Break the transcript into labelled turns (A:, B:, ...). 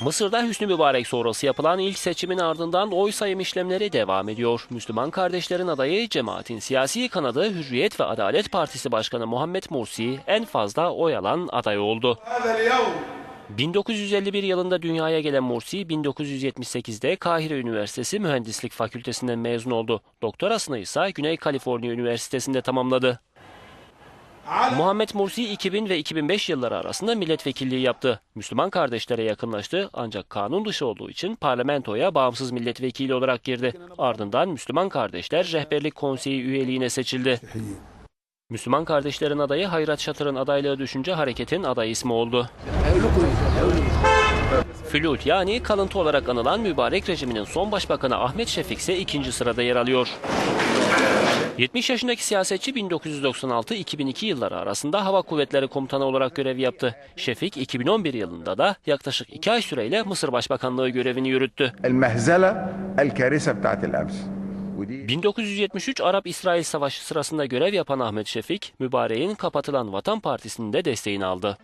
A: Mısır'da Hüsnü Mübarek sonrası yapılan ilk seçimin ardından oy sayım işlemleri devam ediyor. Müslüman kardeşlerin adayı cemaatin siyasi kanadı Hürriyet ve Adalet Partisi Başkanı Muhammed Mursi en fazla oy alan aday oldu. 1951 yılında dünyaya gelen Mursi, 1978'de Kahire Üniversitesi Mühendislik Fakültesinden mezun oldu. Doktorasını ise Güney Kaliforniya Üniversitesi'nde tamamladı. Muhammed Mursi 2000 ve 2005 yılları arasında milletvekilliği yaptı. Müslüman kardeşlere yakınlaştı ancak kanun dışı olduğu için parlamentoya bağımsız milletvekili olarak girdi. Ardından Müslüman Kardeşler Rehberlik Konseyi üyeliğine seçildi. Müslüman kardeşlerin adayı Hayrat Şatır'ın adaylığı düşünce hareketin aday ismi oldu. Flül yani kalıntı olarak anılan mübarek rejiminin son başbakanı Ahmet Şefik ise ikinci sırada yer alıyor. 70 yaşındaki siyasetçi 1996-2002 yılları arasında Hava Kuvvetleri Komutanı olarak görev yaptı. Şefik 2011 yılında da yaklaşık 2 ay süreyle Mısır Başbakanlığı görevini yürüttü. 1973 Arap-İsrail Savaşı sırasında görev yapan Ahmet Şefik, mübareğin kapatılan Vatan Partisi'nin de desteğini aldı.